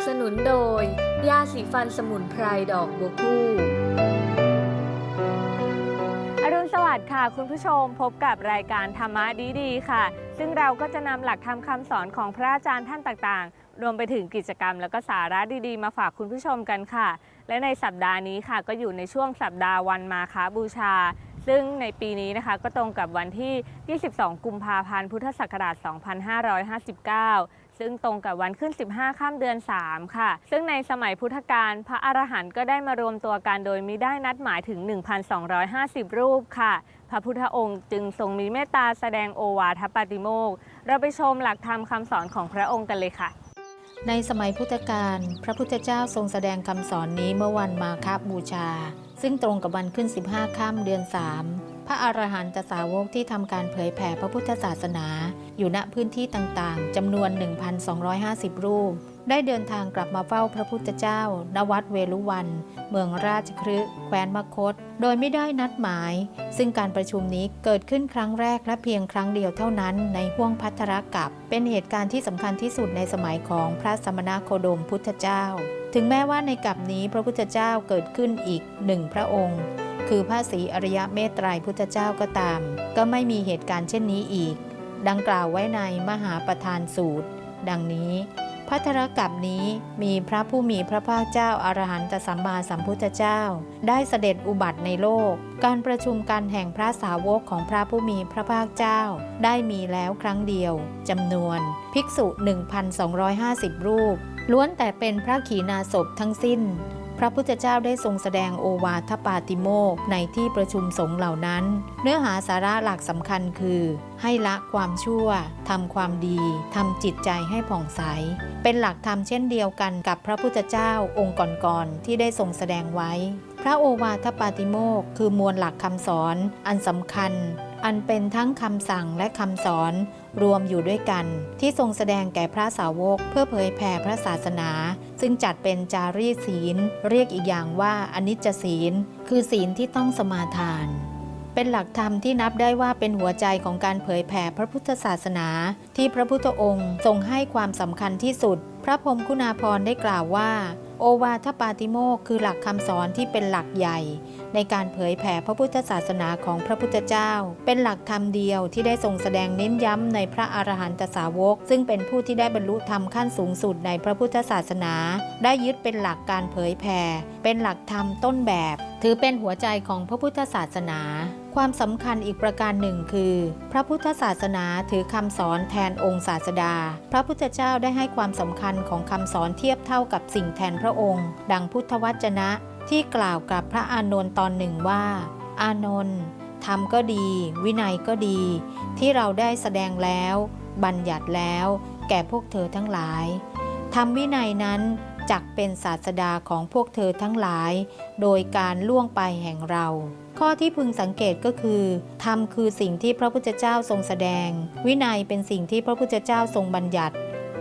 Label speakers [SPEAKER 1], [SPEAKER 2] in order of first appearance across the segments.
[SPEAKER 1] สนับสนุนโดย ยาสีฟันสมุนไพรดอกบัวคู่อรุณสวัสดิ์ค่ะ คุณผู้ชมพบกับรายการธรรมะดีๆค่ะ ซึ่งเราก็จะนำหลักธรรมคำสอนของพระอาจารย์ท่านต่างๆ รวมไปถึงกิจกรรม แล้วก็สาระดีๆ มาฝากคุณผู้ชมกันค่ะ และในสัปดาห์นี้ค่ะ ก็อยู่ในช่วงสัปดาห์วันมาค้าบูชาซึ่งในปีนี้นะคะก็ตรงกับวันที่ 22 กุมภาพันธ์ พุทธศักราช 2559 ซึ่งตรงกับวันขึ้น 15ข้ามเดือน 3 ค่ะ ซึ่งในสมัยพุทธกาลพระอรหันต์ก็ได้มารวมตัวกันโดยมิได้นัดหมายถึง 1,250 รูปค่ะ พระพุทธองค์จึงทรงมีเมตตาแสดงโอวาทปาติโมกเราไปชมหลักธรรมคำสอนของพระองค์กันเลยค่ะ
[SPEAKER 2] ในสมัยพุทธกาลพระพุทธเจ้าทรงแสดงคำสอนนี้เมื่อวันมาคบูชา ซึ่งตรงกับวันขึ้น 15ค่ำเดือน 3 ระอรหันตสาวกที่ทำการเผยแผ่พระพุทธศาสนา อยู่ณพื้นที่ต่างๆจำนวน 1,250 รูป ได้เดินทางกลับมาเฝ้าพระพุทธเจ้า ณ วัดเวลุวัน เมืองราชคฤห์แคว้นมคต โดยไม่ได้นัดหมาย ซึ่งการประชุมนี้เกิดขึ้นครั้งแรกและเพียงครั้งเดียวเท่านั้นในห้วงพัทรกับ เป็นเหตุการณ์ที่สำคัญที่สุดในสมัยของพระสมณโคดมพุทธเจ้า ถึงแม้ว่าในกับนี้พระพุทธเจ้าเกิดขึ้นอีกหนึ่งพระองค์ คือพระศรีอริยเมตไตรพุทธเจ้าก็ตาม ก็ไม่มีเหตุการณ์เช่นนี้อีก ดังกล่าวไว้ในมหาประธานสูตร ดังนี้พัทรกับนี้มีพระผู้มีพระภาคเจ้าอารหันตสัมมาสัมพุทธเจ้า ได้เสด็จอุบัติในโลก การประชุมกันแห่งพระสาวกของพระผู้มีพระภาคเจ้า ได้มีแล้วครั้งเดียวจำนวน ภิกษุ 1,250 รูป ล้วนแต่เป็นพระขีณาสพทั้งสิ้น พระพุทธเจ้าได้ทรงแสดงโอวาทปาติโมกในที่ประชุมสงฆ์เหล่านั้น เนื้อหาสาระหลักสำคัญคือ ให้ละความชั่วทำความดีทำจิตใจให้ผ่องใส เป็นหลักธรรมเช่นเดียวกันกับพระพุทธเจ้าองค์ก่อนๆที่ได้ทรงแสดงไว้ พระโอวาทปาติโมกคือมวลหลักคำสอนอันสำคัญ อันเป็นทั้งคำสั่งและคำสอนรวมอยู่ด้วยกัน ที่ทรงแสดงแก่พระสาวกเพื่อเผยแผ่พระศาสนา ซึ่งจัดเป็นจารีศีล เรียกอีกอย่างว่าอนิจจศีล คือศีลที่ต้องสมาทาน เป็นหลักธรรมที่นับได้ว่าเป็นหัวใจของการเผยแผ่พระพุทธศาสนา ที่พระพุทธองค์ทรงให้ความสำคัญที่สุด พระพรมคุณาภรณ์ได้กล่าวว่า โอวาทปาติโมกคือหลักคำสอนที่เป็นหลักใหญ่ ในการเผยแผ่พระพุทธศาสนาของพระพุทธเจ้า เป็นหลักธรรมเดียวที่ได้ทรงแสดงเน้นย้ำในพระอรหันตสาวก ซึ่งเป็นผู้ที่ได้บรรลุธรรมขั้นสูงสุดในพระพุทธศาสนา ได้ยึดเป็นหลักการเผยแผ่เป็นหลักธรรมต้นแบบ ถือเป็นหัวใจของพระพุทธศาสนา ความสำคัญอีกประการหนึ่งคือ พระพุทธศาสนาถือคำสอนแทนองค์ศาสดา พระพุทธเจ้าได้ให้ความสำคัญของคำสอนเทียบเท่ากับสิ่งแทนพระองค์ ดังพุทธวจนะที่กล่าวกับพระอานนท์ตอนหนึ่งว่า อานนท์ธรรมก็ดี วินัยก็ดี ที่เราได้แสดงแล้ว บัญญัติแล้ว แก่พวกเธอทั้งหลายธรรมวินัยนั้น จักเป็นศาสดาของพวกเธอทั้งหลาย โดยการล่วงไปแห่งเรา ข้อที่พึงสังเกตก็คือธรรมคือสิ่งที่พระพุทธเจ้าทรงแสดง วินัยเป็นสิ่งที่พระพุทธเจ้าทรงบัญญัติ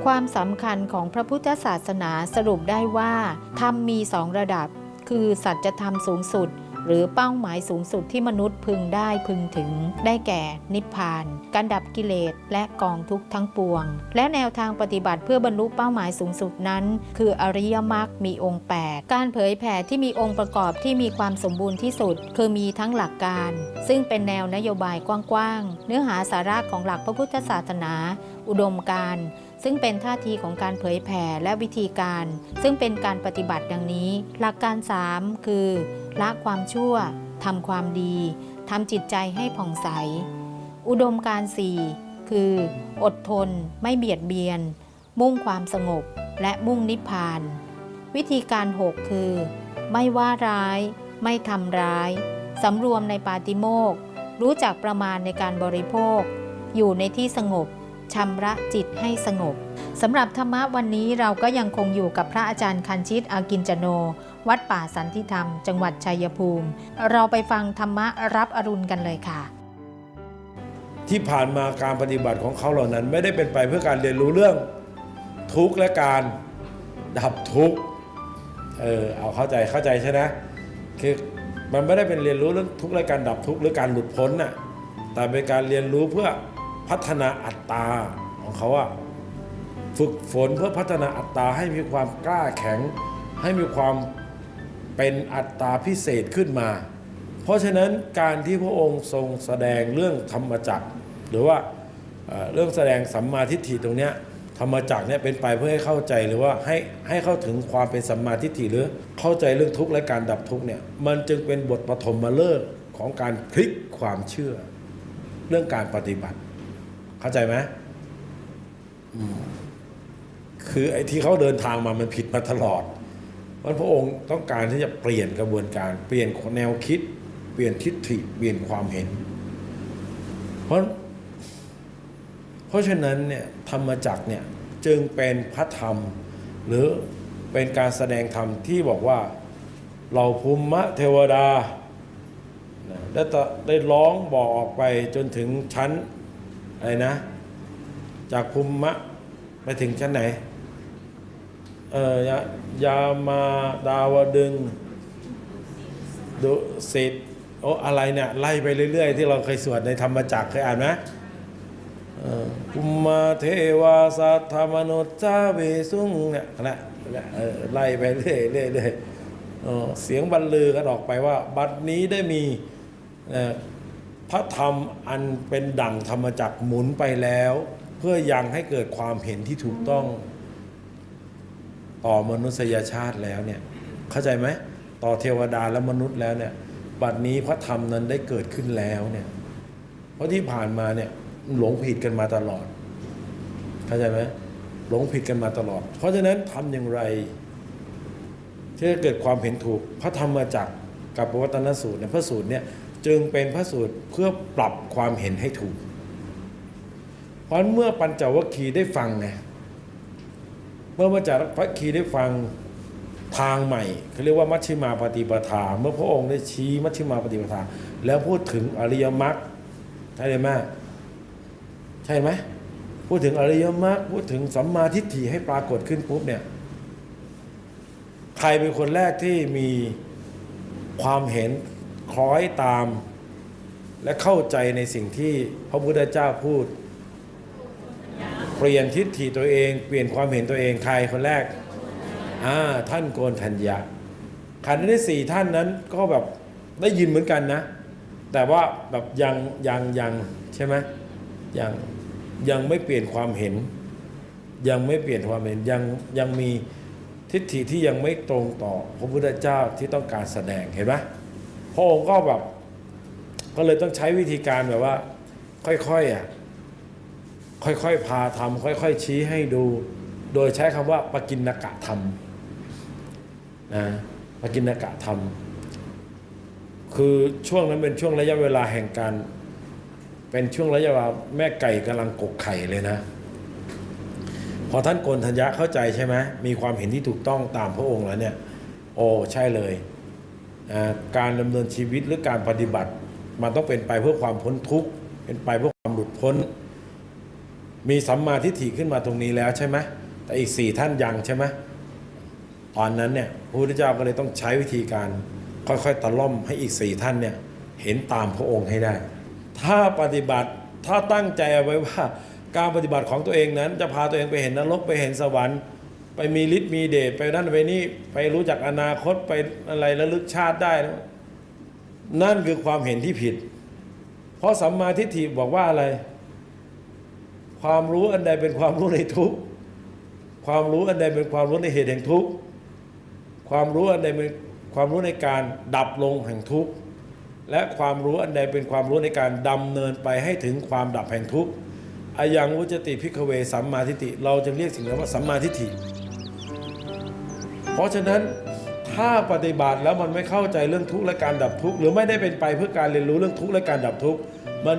[SPEAKER 2] ความสำคัญของพระพุทธศาสนาสรุปได้ว่าธรรมมีสองระดับ คือสัจธรรมสูงสุด หรือเป้าหมายสูงสุดที่มนุษย์พึงได้พึงถึง ได้แก่นิพพาน การดับกิเลสและกองทุกข์ทั้งปวง และแนวทางปฏิบัติเพื่อบรรลุเป้าหมายสูงสุดนั้น คืออริยมรรคมีองค์ 8 การเผยแผ่ที่มีองค์ประกอบที่มีความสมบูรณ์ที่สุด คือมีทั้งหลักการ ซึ่งเป็นแนวนโยบายกว้างๆเนื้อหาสาระของหลักพระพุทธศาสนา อุดมการณ์ ซึ่งเป็นท่าทีของการเผยแผ่และวิธีการ ซึ่งเป็นการปฏิบัติดังนี้ หลักการ 3 คือ ละความชั่วทำความดีทำจิตใจให้ผ่องใส อุดมการณ์4คือ อดทน ไม่เบียดเบียน มุ่งความสงบ และมุ่งนิพพาน วิธีการ 6 คือ ไม่ว่าร้าย ไม่ทำร้าย สำรวมในปาติโมกรู้จักประมาณในการบริโภค อยู่ในที่สงบ ชำระจิตให้สงบสำหรับธรรมะวันนี้เราก็ยังคงอยู่กับพระอาจารย์คันชิตอากินจโน วัดป่าสันติธรรม จังหวัดชัยภูมิ เราไปฟังธรรมะรับอรุณกันเลยค่ะ
[SPEAKER 3] ที่ผ่านมาการปฏิบัติของเขาเหล่านั้น ไม่ได้เป็นไปเพื่อการเรียนรู้เรื่องทุกข์และการดับทุกข์เออเอาเข้าใจเข้าใจใช่ไหมคือมันไม่ได้เป็นเรียนรู้เรื่องทุกข์และการดับทุกข์หรือการหลุดพ้นน่ะแต่เป็นการเรียนรู้เพื่อ พัฒนาอัตตาของเขาอะฝึกฝนเพื่อพัฒนาอัตตาให้มีความกล้าแข็ง ให้มีความเป็นอัตตาพิเศษขึ้นมา เพราะฉะนั้นการที่พระองค์ทรงแสดงเรื่องธรรมจักร หรือว่าเรื่องแสดงสัมมาทิฏฐิตรงเนี้ยธรรมจักรเนี่ยเป็นไปเพื่อให้เข้าใจหรือว่าให้ให้เข้าถึงความเป็นสัมมาทิฏฐิหรือเข้าใจเรื่องทุกข์และการดับทุกข์เนี่ยมันจึงเป็นบทปฐมฤกษ์ของการพลิกความเชื่อ เรื่องการปฏิบัติ เข้าใจไหมมคือไอ้ที่เขาเดินทางมามันผิดมาตลอดวันพระองค์ต้องการที่จะเปลี่ยนกระบวนการเปลี่ยนแนวคิด เปลี่ยนทิฏฐิเปลี่ยนความเห็น เพราะเพราะฉะนั้นเนี่ยธรรมจักรเนี่ยจึงเป็นพระธรรม หรือเป็นการแสดงธรรมที่บอกว่าเราภูมิเทวดาได้ตะได้ร้องบอกออกไปจนถึงชั้น อะไรนะ จากภูมิไปถึงชั้นไหน เอ่อยายามาดาวดึงดุสิตโอ้อะไรเนี่ยไล่ไปเรื่อย ๆ ที่เราเคยสวดในธรรมจักรเคยอ่านไหมเอ่อภูมมาเทวาสัทธมนุษย์จาเวสุงเนี่ยนะนะไล่ไปเรื่อยๆเรื่อยๆเออเสียงบรรลือกันออกไปว่า บัดนี้ได้มี พระธรรมอันเป็นดั่งธรรมจักรหมุนไปแล้ว เพื่อยังให้เกิดความเห็นที่ถูกต้อง ต่อมนุษยชาติแล้วเนี่ยเข้าใจไหมต่อเทวดาและมนุษย์แล้วเนี่ยบัดนี้พระธรรมนั้นได้เกิดขึ้นแล้วเนี่ยเพราะที่ผ่านมาเนี่ยหลงผิดกันมาตลอด เข้าใจไหมหลงผิดกันมาตลอด เพราะฉะนั้นทำอย่างไรที่จะเกิดความเห็นถูก พระธรรมจักรกับวัตนสูตรเนี่ยพระสูตรเนี่ย จึงเป็นพระสูตรเพื่อปรับความเห็นให้ถูก เพราะฉะนั้นเมื่อปัญจวัคคีย์ได้ฟังไงเมื่อมาจากพระคีได้ฟังทางใหม่เขาเรียกว่ามัชฌิมาปฏิปทา เมื่อพระองค์ได้ชี้มัชฌิมาปฏิปทา แล้วพูดถึงอริยมรรคใช่ไหมใช่ไหมพูดถึงอริยมรรคพูดถึงสัมมาทิฏฐิให้ปรากฏขึ้นปุ๊บเนี่ยใครเป็นคนแรกที่มีความเห็น คล้อยตาม และเข้าใจในสิ่งที่พระพุทธเจ้าพูด เปลี่ยนทิฏฐิตัวเอง เปลี่ยนความเห็นตัวเองใครคนแรกอ่าท่านโกนทัญญาขันธ์ที่สี่ท่านนั้นก็แบบได้ยินเหมือนกันนะ แต่ว่าแบบยังยังยังใช่ไหมยังยังไม่เปลี่ยนความเห็น ยังไม่เปลี่ยนความเห็นยังยังมีทิฏฐิที่ยังไม่ตรงต่อพระพุทธเจ้าที่ต้องการแสดงเห็นไหม ระองค์ก็แบบ ก็เลยต้องใช้วิธีการแบบว่า ค่อยๆอะค่อยๆพาทำค่อยๆ ชี้ให้ดู โดยใช้คำว่าปกินกะธรรมนะปกินกะธรรม คือช่วงนั้นเป็นช่วงระยะเวลาแห่งการ เป็นช่วงระยะเวลาแม่ไก่กำลังกกไข่เลยนะ พอท่านโกนธัญญะเข้าใจใช่ไหมมีความเห็นที่ถูกต้องตามพระองค์แล้วเนี่ย โอ้ใช่เลย การดำเนินชีวิตหรือการปฏิบัติ มันต้องเป็นไปเพื่อความพ้นทุกข์เป็นไปเพื่อความหลุดพ้น มีสัมมาทิฏฐิขึ้นมาตรงนี้แล้วใช่ไหมแต่อีกสี่ท่านยังใช่ไหมตอนนั้นเนี่ยพระพุทธเจ้าก็เลยต้องใช้วิธีการค่อยๆตะล่อมให้อีกสี่ท่านเนี่ยเห็นตามพระองค์ให้ได้ ถ้าปฏิบัติถ้าตั้งใจเอาไว้ว่า การปฏิบัติของตัวเองนั้น จะพาตัวเองไปเห็นนรกไปเห็นสวรรค์ ไปมีฤทธิ์มีเดชไปนั่นไปนี่ไปรู้จักอนาคตไปอะไรระลึกชาติได้นั่นคือความเห็นที่ผิด เพราะสัมมาทิฏฐิบอกว่าอะไร ความรู้อันใดเป็นความรู้ในทุกความรู้อันใดเป็นความรู้ในเหตุแห่งทุกความรู้อันใดเป็นความรู้ในการดับลงแห่งทุกข์และความรู้อันใดเป็นความรู้ในการดำเนินไปให้ถึงความดับแห่งทุกข์อายังวุจติพิกเวสัมมาทิฏฐิเราจึงเรียกสิ่งนั้นว่าสัมมาทิฏฐิ ราะฉะนั้นถ้าปฏิบัติแล้วมันไม่เข้าใจเรื่องทุกข์และการดับทุกข์หรือไม่ได้เป็นไปเพื่อการเรียนรู้เรื่องทุกข์และการดับทุกข์มัน